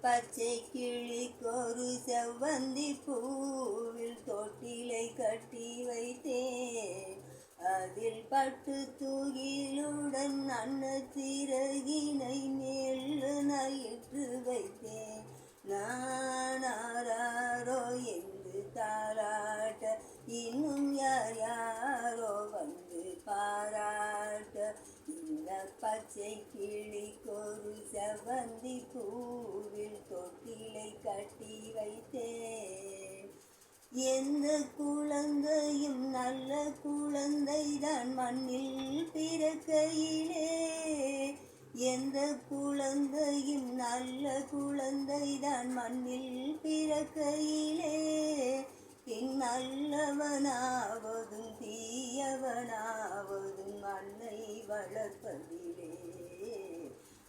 பச்சை கிளிக்கொரு செவ்வந்தி பூவில் தொட்டிலை கட்டி வைத்தேன். அதில் பட்டு தூகிலுடன் அன்ன சிறகினை மேல் நயிற்று வைத்தேன். நானாரோ என்று தாராட்ட இன்னும் யார் யாரோ வந்து பாராட்ட இந்த பச்சை கிளிக்கொரு செவ்வந்தி பூவில் தொட்டிலை கட்டி வைத்தேன். எந்த குழந்தையும் நல்ல குழந்தைதான் மண்ணில் பிறக்கையிலே. எந்த குழந்தையும் நல்ல குழந்தைதான் மண்ணில் பிறக்கையிலே. பின் நல்லவனாவதும் தீயவனாவதும் மண்ணை வளர்ப்பதிலே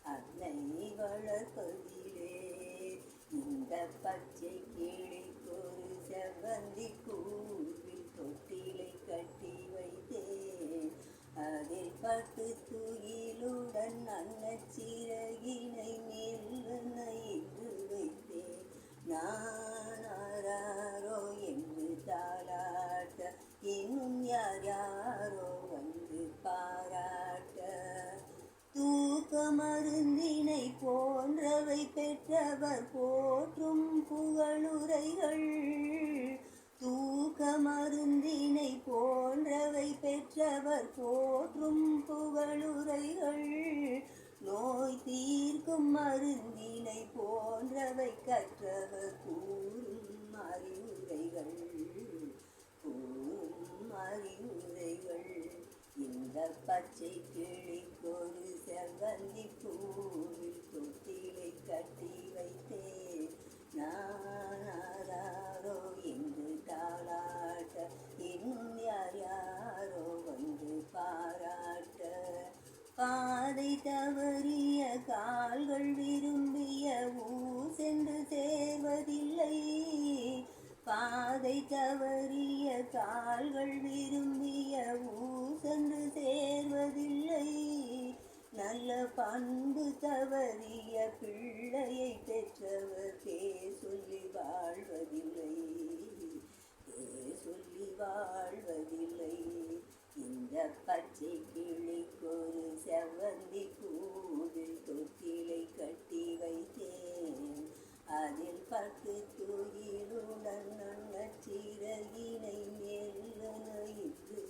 அன்னை வளர்ப்பதிலே இந்த பச்சை கிளிக்கொரு செவ்வந்தி பூவில் தொட்டிலை கட்டி வைத்தேன் அதில் பட்டு துயிலுடன் அன்னச்சிறகினை மேல் நைந்து வைத்தேன். நானாரோ என்று தாராட்ட இன்னும் யார் யாரோ வந்து பாராட்ட. தூக்க மருந்தினை போன்றவை பெற்றவர் போற்றும் புகழுரைகள். தூக்க மருந்தினை போன்ற பெற்றவர் போற்றும் புகழுரைகள். நோய் தீர்க்கும் மருந்தினை போன்றவை கற்றவர் கூறும் அறிவுரைகள். கூறும் அறிவுரைகள். இந்த பச்சை கிளிக்கொரு செவ்வந்தி பூவில் தொட்டிலை கட்டி தவறிய கால்கள் விரும்பிய ஊர் சென்று சேர்வதில்லை. பாதை தவறிய கால்கள் விரும்பிய ஊர் சென்று சேர்வதில்லை. நல்ல பண்பு தவறிய பிள்ளையை பெற்றவர் பேர் சொல்லி வாழ்வதில்லை. பேர் சொல்லி வாழ்வதில்லை. இந்த பச்சை கிளிக்கொரு பத்து தூயிலுடன் நன்ன சீரகினை மேலனைத்து